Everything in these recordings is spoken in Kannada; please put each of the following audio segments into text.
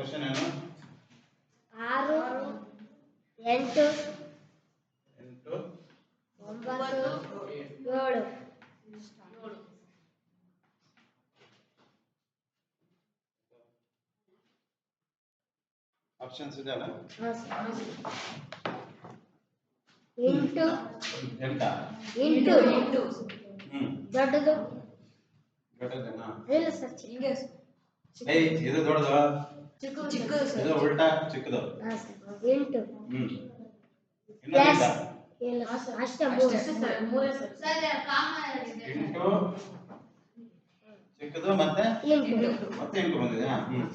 ಕ್ವಶನ್ ಏನು? ಆರು ಎಂಟು ಎಂಟು ಒಂಬತ್ತು ಏಳು. ಆಪ್ಷನ್ಸ್ ಇದೆ ಅಲ್ಲ ಸರ್ ಎಂಟು. ಎಂಟ? ಎಂಟು. ದೊಡ್ಡದು. ದೊಡ್ಡದೇನಾ? ಇಲ್ಲ ಸರ್ ಏಯ್ ಇದು ದೊಡ್ಡದು. ಚಿಕ್ಕದು ಸರ್. ಇದು ಉಲ್ಟಾ ಚಿಕ್ಕದು. ಹಾಂ ಸರ್. ಎಂಟು. ಹ್ಮ್. ಪ್ಲಸ್ ಇನ್ನೊಂದಿಲ್ಲ ಇಲ್ಲ ಅಷ್ಟೇ ಮೂರು ಅಷ್ಟೇ ಸರ್. ಮೂರೇ ಸರ್. ಎಂಟು. ಚಿಕ್ಕದು ಮತ್ತೆ? ಎಂಟು. ಮತ್ತೆ ಎಂಟು ಬಂದಿದೆ ಹ್ಮ್.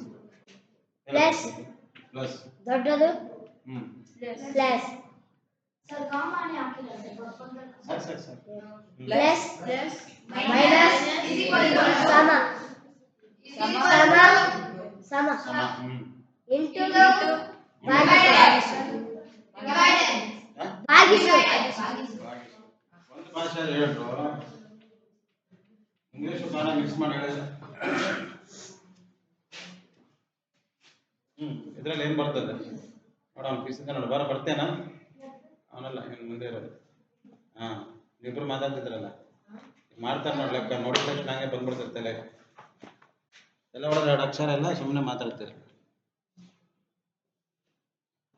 Plus. ಪ್ಲಸ್ ದೊಡ್ಡದು? ಹ್ಮ್. Plus sir sir sir plus plus minus ಸಮ ಸಮ ಸಮ ಸಮ ಹ್ಮ್ ಎಂಟು ಹಾ? ಭಾಗಿಸು ಒಂದು ಭಾಷೆ ಹೇಳ್ರು ಇಂಗ್ಲಿಷ್ ಕನ್ನಡ ಮಿಕ್ಸ್ ಮಾಡಿ ಹ್ಮ್, ಇದ್ರಲ್ಲಿ ಏನ್ ಬರ್ತದೆ? ನೋಡ, ಅವ್ನು ಪಿಸಿದ ನೋಡ, ಬರ, ಬರ್ತೇನಾ? ಅವನಲ್ಲ ಇನ್ ಮುಂದೆ ಇರೋದು. ಹಾ, ನೀವಿಬ್ರು ಮಾತಾಡ್ತಿದ್ರಲ್ಲ? ಮಾಡ್ತಾರೆ ನೋಡಿ, ಲೆಕ್ಕ ನೋಡಿದ ತಕ್ಷಣ ಹಂಗೆ ಬಂದ್ಬಿಡ್ತದೆ ತಲೆ. ಎಲ್ಲ ಹೊಡೆದ್ರೆ ಎರಡು ಅಕ್ಷರ ಎಲ್ಲ ಸುಮ್ಮನೆ ಮಾತಾಡ್ತೀರಿ.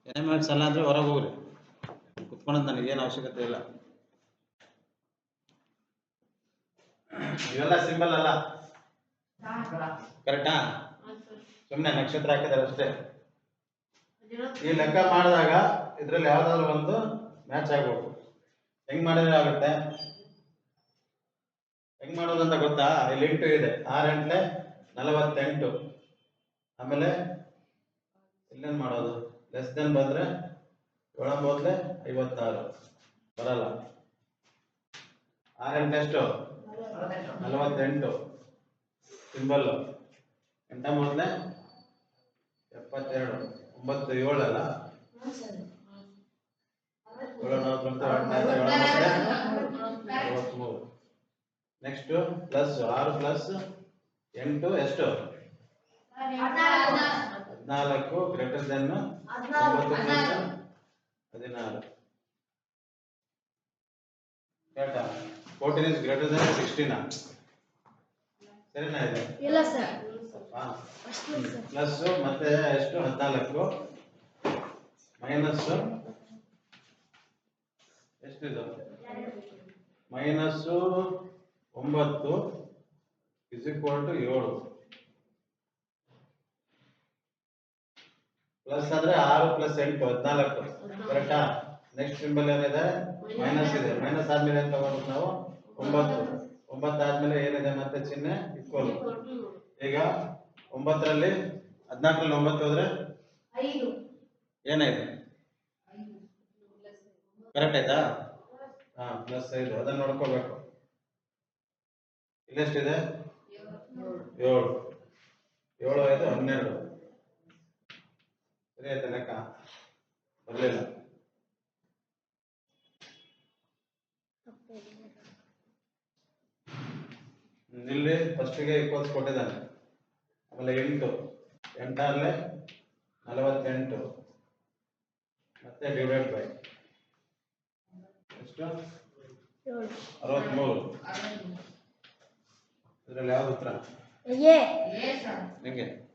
ಏನೇ ಮ್ಯಾಕ್ಸ್ ಅಲ್ಲ ಅಂದ್ರೆ ಹೊರಗೆ ಹೋಗ್ರಿ. ಕುತ್ಕೊಳ್ಳೋದು ನನಗೇನು ಅವಶ್ಯಕತೆ ಇಲ್ಲ. ಇವೆಲ್ಲ ಸಿಂಬಲ್ ಅಲ್ಲ? ಕರೆಕ್ಟಾ ಸುಮ್ಮನೆ ನಕ್ಷತ್ರ ಹಾಕಿದಾರೆ ಅಷ್ಟೇ ಈ ಲೆಕ್ಕ ಮಾಡಿದಾಗ ಇದ್ರಲ್ಲಿ ಯಾವ್ದಾದ್ರು ಒಂದು ಮ್ಯಾಚ್ ಆಗ್ಬೇಕು ಹೆಂಗ್ ಮಾಡಿದ್ರೆ ಆಗುತ್ತೆ? ಹೆಂಗ್ ಮಾಡೋದು ಅಂತ ಗೊತ್ತಾ? ಇಲ್ಲಿ ಎಂಟು ಇದೆ. ಆರು ಎಂಟ್ಲೆ ನಲವತ್ತೆಂಟು. ಆಮೇಲೆ ಇಲ್ಲೇನ್ ಮಾಡೋದು? ಲೆಸ್ ದೆನ್ ಬಂದ್ರೆ ಏಳಂಬತ್ಲೆ ಐವತ್ತಾರು. ಬರಲ್ಲ. ಆರು ಎಂಟು ಎಷ್ಟು? ನಲವತ್ತೆಂಟು. ಸಿಂಬಲ್ ಎಂಟ ಮೊದಲೇ ಎಪ್ಪತ್ತೆರಡು. ಒಂಬತ್ತು ಏಳಲ್ಲ? ನೆಕ್ಸ್ಟ್ ಪ್ಲಸ್ ಆರು ಪ್ಲಸ್ ಎಂಟು ಎಷ್ಟು? ಹದಿನಾಲ್ಕು ಗ್ರೇಟರ್ ದೆನ್ ಒಂಬತ್ತು ಪ್ಲಸ್ ಹದಿನಾರು. ಕರೆಕ್ಟಾ ಫೋರ್ಟೀನ್ ಇಸ್ ಗ್ರೇಟರ್ ದೆನ್ ಸಿಕ್ಸ್ಟೀನಾ ಸರಿನಾ ಇದೆ? ಇಲ್ಲ ಸರ್. ಪ್ಲಸ್ ಮತ್ತೆ ಎಷ್ಟು? ಹದಿನಾಲ್ಕು. ಮೈನಸ್ ಎಷ್ಟಿದು? ಮೈನಸ್ಸು ಒಂಬತ್ತು ಇಸ್ ಈಕ್ವಲ್ ಟು ಏಳು. ಪ್ಲಸ್ ಅಂದ್ರೆ ಆರು ಪ್ಲಸ್ ಎಂಟು ಹದಿನಾಲ್ಕು. ಕರೆಕ್ಟಾ ನೆಕ್ಸ್ಟ್ ಸಿಂಬಲ್ ಏನಿದೆ? ಮೈನಸ್ ಇದೆ. ಮೈನಸ್ ಆದ್ಮೇಲೆ ಏನ್ ತಗೋಬೇಕು ನಾವು? ಒಂಬತ್ತು. ಒಂಬತ್ತು ಆದ್ಮೇಲೆ ಏನಿದೆ ಮತ್ತೆ ಚಿಹ್ನೆ? ಇಕ್ವಲ್ ಈಗ ಒಂಬತ್ತರಲ್ಲಿ ಹದಿನಾಲ್ಕರಲ್ಲಿ ಒಂಬತ್ತು ಹೋದ್ರೆ? ಏನಾಯ್ತು? ಕರೆಕ್ಟ್ ಆಯ್ತಾ? ಹಾ ಪ್ಲಸ್ ಐದು. ಅದನ್ನ ನೋಡ್ಕೋಬೇಕು ಇಲ್ಲೆಷ್ಟಿದೆ ಏಳು. ಏಳು ಐದು ಹನ್ನೆರಡು. ಸರಿ ಆಯ್ತಾ ಲೆಕ್ಕ? ಬರಲಿಲ್ಲ. ಇಲ್ಲಿ ಫಸ್ಟಿಗೆ ಇಪ್ಪತ್ತು ಕೊಟ್ಟಿದ್ದಾನೆ. ಆಮೇಲೆ ಎಂಟು. ಎಂಟಲ್ಲೇ ನಲವತ್ತೆಂಟು. ಮತ್ತೆ ಡಿವೈಡ್ ಬೈ ಎಷ್ಟು? ಅರವತ್ಮೂರು. ಇದರಲ್ಲಿ ಯಾವ್ದು ಉತ್ತರ? ಏ ಹೆಂಗೆ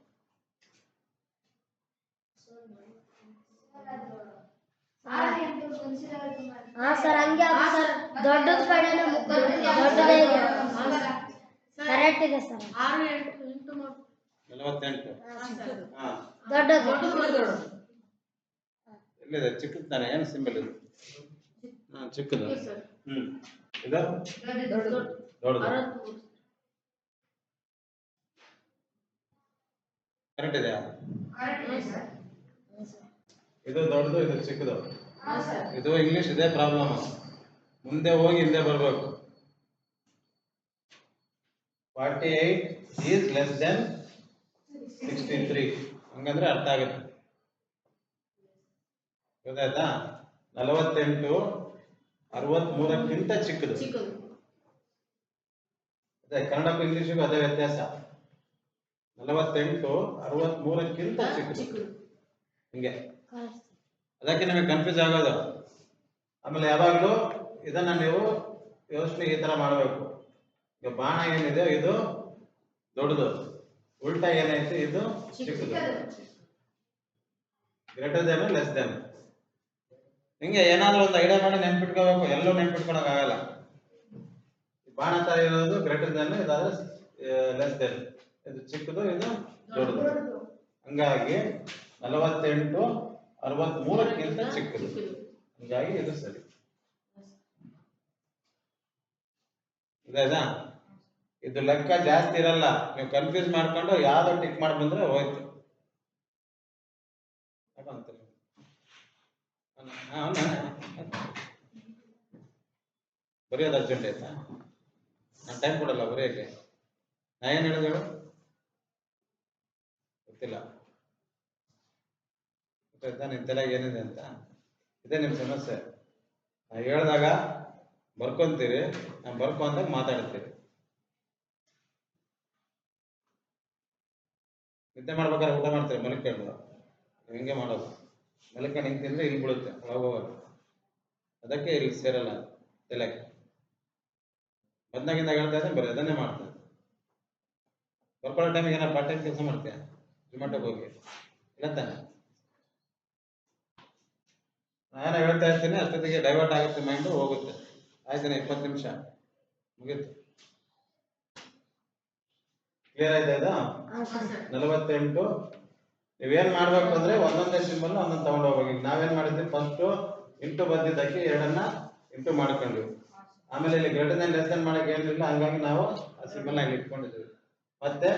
ಹಾ ಸರ್ ಹಂಗೆ ಸರ್. ದೊಡ್ಡದ ಕಡೆನೇ ದೊಡ್ಡದೇ ಇದೆ. ಕರೆಕ್ಟ್ ಇದೆ ಸರ್. ಆರು ಎಂಟು ಎಂಟು ಮೂರು. ನಲವತ್ತೆಂಟು. ಹಾ ದೊಡ್ಡದು. ಎಲ್ಲಿದೆ? ಚಿಕ್ಕದು ತಾನೆ? ಏನು ಸಿಂಬಲ್ ಇದು? ಹಾ ಚಿಕ್ಕದು. ಸರ್. ಹ್ಮ್. ಇದು? ದೊಡ್ಡದು ಕರೆಕ್ಟ್ ಇದೆಯಾ? ಸರ್. ಇದು ದೊಡ್ಡದು ಇದು ಚಿಕ್ಕದು? ಇದು ಇಂಗ್ಲಿಷ್ ಇದೇ ಪ್ರಾಬ್ಲಮ್ ಮುಂದೆ ಹೋಗಿ ಹಿಂದೆ ಬರಬೇಕು. Forty eight is less than sixty three ಹಂಗಂದ್ರೆ ಅರ್ಥ ಆಗುತ್ತೆ. ಗೊತ್ತಾಯ್ತಾ? ನಲವತ್ತೆಂಟು ಅರವತ್ಮೂರಕ್ಕಿಂತ ಚಿಕ್ಕದು. ಚಿಕ್ಕದು ಅದೇ ಕನ್ನಡಕ್ಕೂ ಇಂಗ್ಲಿಷಿಗೂ ಅದೇ ವ್ಯತ್ಯಾಸ. ನಲವತ್ತೆಂಟು ಅರವತ್ಮೂರಕ್ಕಿಂತ ಚಿಕ್ಕದು. ಹಿಂಗೆ. ಅದಕ್ಕೆ ನಿಮಗೆ ಕನ್ಫ್ಯೂಸ್ ಆಗೋದು. ಆಮೇಲೆ ಯಾವಾಗಲೂ ಇದನ್ನ ನೀವು ಯೋಚನೆ ಈ ತರ ಮಾಡಬೇಕು. ಈಗ ಬಾಣ ಏನಿದೆ ಇದು ದೊಡ್ಡದು. ಉಲ್ಟಾ ಏನೈತೆ ಇದು ಚಿಕ್ಕದು. ಗ್ರೇಟರ್ ದೆನ್ ಲೆಸ್ ದೆನ್ ಹಿಂಗೆ ಏನಾದ್ರೂ ಒಂದು ಐಡಿಯಾ ಮಾಡಿ ನೆನ್ಪಿಟ್ಕೋಬೇಕು. ಎಲ್ಲೂ ನೆನ್ಪಿಟ್ಕೊಳಕ್ ಆಗಲ್ಲ. ಬಾಣ ತರ ಇರೋದು ಗ್ರೇಟರ್ ದೆನ್ ಇದಾದ್ರೆ ಲೆಸ್ ದೆನ್ ಇದು ಚಿಕ್ಕದು ಇದು ದೊಡ್ಡದು. ಹಂಗಾಗಿ ನಲವತ್ತೆಂಟು ಅರವತ್ಮೂರಕ್ಕಿಂತ ಚಿಕ್ಕದು. ಹೀಗಾಗಿ ಇದು ಸರಿ. ಇದಾಯ್ತಾ ಇದು ಲೆಕ್ಕ ಜಾಸ್ತಿ ಇರಲ್ಲ. ನೀವು ಕನ್ಫ್ಯೂಸ್ ಮಾಡ್ಕೊಂಡು ಯಾವ್ದೋ ಟಿಕ್ ಮಾಡಿ ಬಂದ್ರೆ ಹೋಯ್ತು? ಬರೆಯೋದು ಅರ್ಜೆಂಟ್ ಆಯ್ತಾ? ನಾನು ಟೈಮ್ ಕೊಡಲ್ಲ ಬರೆಯೋಕ್ಕೆ ನಾ ಏನ್ ಹೇಳಿದಳು? ಗೊತ್ತಿಲ್ಲ. ಗೊತ್ತಾಯ್ತಾ ತಲೆಗೆ ಏನಿದೆ ಅಂತ? ಇದೇ ನಿಮ್ಮ ಸಮಸ್ಯೆ. ನಾ ಹೇಳಿದಾಗ ಬರ್ಕೊಂತೀರಿ, ನಾನು ಬರ್ಕೊ ಅಂದಾಗ ಮಾತಾಡ್ತೀರಿ. ನಿದ್ದೆ ಮಾಡ್ಬೇಕಾದ್ರೆ ಊಟ ಮಾಡ್ತೀರಿ ಮಲ್ಕೊಂಡು ಹಿಂಗೆ ಮಾಡೋದು. ಮಲ್ಕೊಂಡು ಹಿಂಗೆ ತಿಂದ್ರೆ ಇಲ್ಲಿ ಒಳಗೆ ಹೋಗಲ್ಲ ಅದಕ್ಕೆ ಇಲ್ಲಿ ಸೇರಲ್ಲ ತಲೆಗೆ ಬಂದಾಗಿಂದ ಹೇಳ್ತಾ ಇದ್ದೀನಿ, ಬರೀ ಅದನ್ನೇ ಮಾಡ್ತೀನಿ ಬರ್ಕೊಳ್ಳೋ ಟೈಮಿಗೆ ಏನೋ ಪಾರ್ಟ್ ಟೈಮ್ ಕೆಲಸ ಮಾಡ್ತೀಯ? ಹೋಗಿ. ಇಲ್ಲ ತಾನೆ? ನಾನು ಹೇಳ್ತಾ ಇರ್ತೀನಿ, ಅಷ್ಟೊತ್ತಿಗೆ ಡೈವರ್ಟ್ ಆಗುತ್ತೆ ಮೈಂಡು ಹೋಗುತ್ತೆ. ಆಯ್ತಾನೆ, ಇಪ್ಪತ್ತು ನಿಮಿಷ. ಮುಗೀತು. ಕ್ಲಿಯರ್ ಆಯ್ತಾ ಇದು? ನಲವತ್ತೆಂಟು. ನೀವೇನ್ ಮಾಡ್ಬೇಕು ಅಂದ್ರೆ ಒಂದೊಂದೇ ಸಿಂಬಲ್ ಒಂದೊಂದು ತಗೊಂಡು ಹೋಗ್ಬೇಕು. ನಾವೇನ್ ಮಾಡಿದ್ವಿ? ಫಸ್ಟ್ ಇಂಟು ಬಂದಿದ್ದಕ್ಕೆ ಎರಡನ್ನ ಇಂಟು ಮಾಡ್ಕೊಂಡ್ವಿ. ಆಮೇಲೆ ಇಲ್ಲಿ ಗ್ರೇಟರ್ ದನ್ ಲೆಸ್ ದನ್ ಮಾಡಕ್ ಏನಿಲ್ಲ, ಹಂಗಾಗಿ ನಾವು ಆ ಸಿಂಬಲ್ ಅಲ್ಲಿ ಇಟ್ಕೊಂಡಿದ್ವಿ ಮತ್ತೆ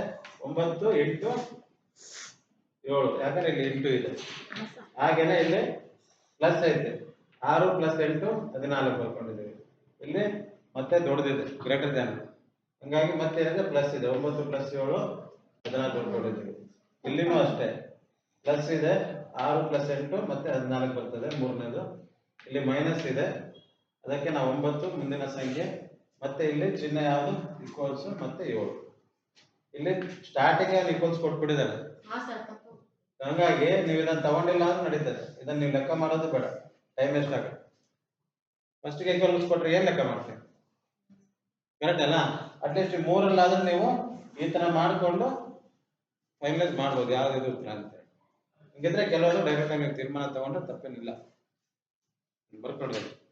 ಒಂಬತ್ತು ಎಂಟು ಏಳು. ಯಾಕಂದ್ರೆ ಇಲ್ಲಿ ಎಂಟು ಇದೆ. ಹಾಗೇನೆ ಇಲ್ಲಿ ಪ್ಲಸ್ ಐತೆ. ಆರು ಪ್ಲಸ್ ಎಂಟು ಹದಿನಾಲ್ಕು ಬರ್ಕೊಂಡಿದ್ದೀವಿ. ಇಲ್ಲಿ ಮತ್ತೆ ದೊಡ್ಡದಿದೆ, ಗ್ರೇಟರ್ ದ್ಯಾನ್ ಹಂಗಾಗಿ ಮತ್ತೆ ಏನಂದ್ರೆ ಪ್ಲಸ್ ಇದೆ, ಒಂಬತ್ತು ಪ್ಲಸ್ ಏಳು, ಹದಿನಾಲ್ಕು ಬರ್ಕೊಂಡಿದ್ದೀವಿ. ಇಲ್ಲಿನೂ ಅಷ್ಟೇ. ಪ್ಲಸ್ ಇದೆ, ಆರು ಪ್ಲಸ್ ಎಂಟು ಮತ್ತೆ ಹದಿನಾಲ್ಕು ಬರ್ತದೆ, ಮೂರನೇದು. ಇಲ್ಲಿ ಮೈನಸ್ ಇದೆ. ಅದಕ್ಕೆ ನಾವು ಒಂಬತ್ತು, ಮುಂದಿನ ಸಂಖ್ಯೆ. ಮತ್ತೆ ಇಲ್ಲಿ ಚಿಹ್ನೆ ಯಾವುದು? ಈಕ್ವಲ್ಸ್ ಮತ್ತೆ ಏಳು. ಇಲ್ಲಿ ಸ್ಟಾರ್ಟಿಂಗ್ ಈಕ್ವಲ್ಸ್ ಕೊಟ್ಬಿಟ್ಟಿದ್ದಾರೆ. ಹಂಗಾಗಿ ನೀವು ಇದನ್ನ ತಗೊಂಡಿಲ್ಲ ಅಂದ್ರೆ ನಡೀತದೆ. ಇದನ್ನ ನೀವು ಲೆಕ್ಕ ಮಾಡೋದು ಬೇಡ. ಟೈಮ್ ವೇಸ್ಟ್ ಆಗುತ್ತೆ ಫಸ್ಟ್ಗೆ ಎಕ್ವಲ್ಸ್ ಕೊಟ್ರೆ ಏನ್ ಲೆಕ್ಕ ಮಾಡ್ತೀವಿ ಕರೆಕ್ಟ್ ಅಲ್ಲ? ಅಟ್ಲೀಸ್ಟ್ ಮೂರಲ್ಲಾದ್ರೆ ನೀವು ಈ ತರ ಮಾಡಿಕೊಂಡು ಫೈನಲೈಸ್ ಮಾಡ್ಬೋದು. ಯಾವ್ದು ಅಂತ ಹಿಂಗಿದ್ರೆ ಕೆಲವರು ಡೈರೆಕ್ಟ್ ಆಗಿ ನೀವು ತೀರ್ಮಾನ ತಗೊಂಡ್ರೆ ತಪ್ಪೇನಿಲ್ಲ. ಬರ್ಕೊಡ್ಬೇಕು.